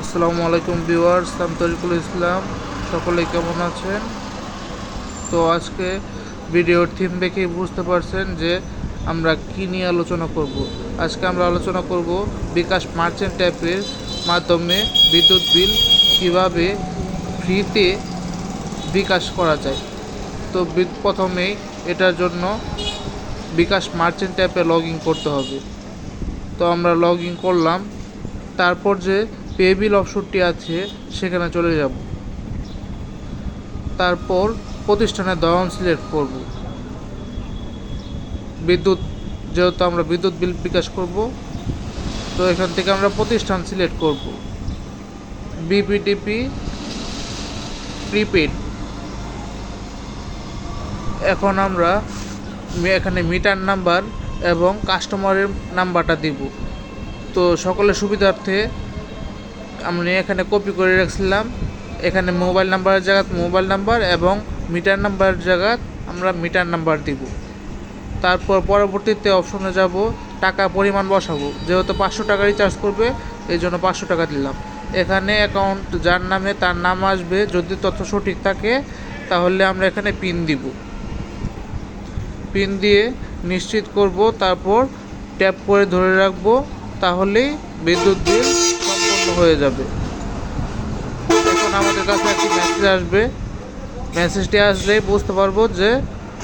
আসসালামু আলাইকুম ভিউয়ার্স, আমি তরিকুল ইসলাম। সকলে কেমন আছেন? তো আজকে ভিডিওর থিম দেখেই বুঝতে পারছেন যে আমরা কী নিয়ে আলোচনা করব। আজকে আমরা আলোচনা করব বিকাশ মার্চেন্ট অ্যাপের মাধ্যমে বিদ্যুৎ বিল কীভাবে ফ্রিতে বিকাশ করা যায়। তো প্রথমেই এটার জন্য বিকাশ মার্চেন্ট অ্যাপে লগ করতে হবে। তো আমরা লগ করলাম। তারপর যে পে বিল অপশনটি আছে, সেখানে চলে যাব। তারপর প্রতিষ্ঠানের দহন সিলেক্ট করব। বিদ্যুৎ, যেহেতু আমরা বিদ্যুৎ বিল বিকাশ করব, তো এখান থেকে আমরা প্রতিষ্ঠান সিলেক্ট করব। বিপিডিপি প্রিপেড। এখন আমরা এখানে মিটার নাম্বার এবং কাস্টমারের নাম্বারটা দিব। তো সকলের সুবিধার্থে আমি এখানে কপি করে রাখছিলাম। এখানে মোবাইল নাম্বারের জায়গা মোবাইল নাম্বার এবং মিটার নাম্বারের জায়গা আমরা মিটার নাম্বার দিব। তারপর পরবর্তীতে অপশনে যাব, টাকা পরিমাণ বসাবো। যেহেতু পাঁচশো টাকা রিচার্জ করবে, এই জন্য পাঁচশো টাকা দিলাম। এখানে অ্যাকাউন্ট যার নামে তার নাম আসবে, যদি তথ্য সঠিক থাকে, তাহলে আমরা এখানে পিন দিব। পিন দিয়ে নিশ্চিত করব, তারপর ট্যাপ করে ধরে রাখব, তাহলেই বিদ্যুৎ বিল হয়ে যাবে। এখন আমাদের কাছে একটি মেসেজ আসবে। মেসেজটি আসলেই বুঝতে পারব যে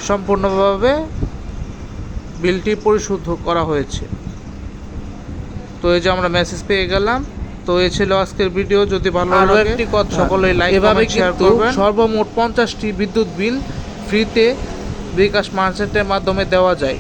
সম্পূর্ণভাবে বিলটি পরিশোধ করা হয়েছে। তো এই যে আমরা মেসেজ পেয়ে গেলাম। তো এই ছিল আজকের ভিডিও যদি ভালো লাগে একটি কথা, সকলেই লাইক এভাবে শেয়ার করবেন। সর্বমোট পঞ্চাশটি বিদ্যুৎ বিল ফ্রিতে বিকাশ মার্চেন্টের মাধ্যমে দেওয়া যায়।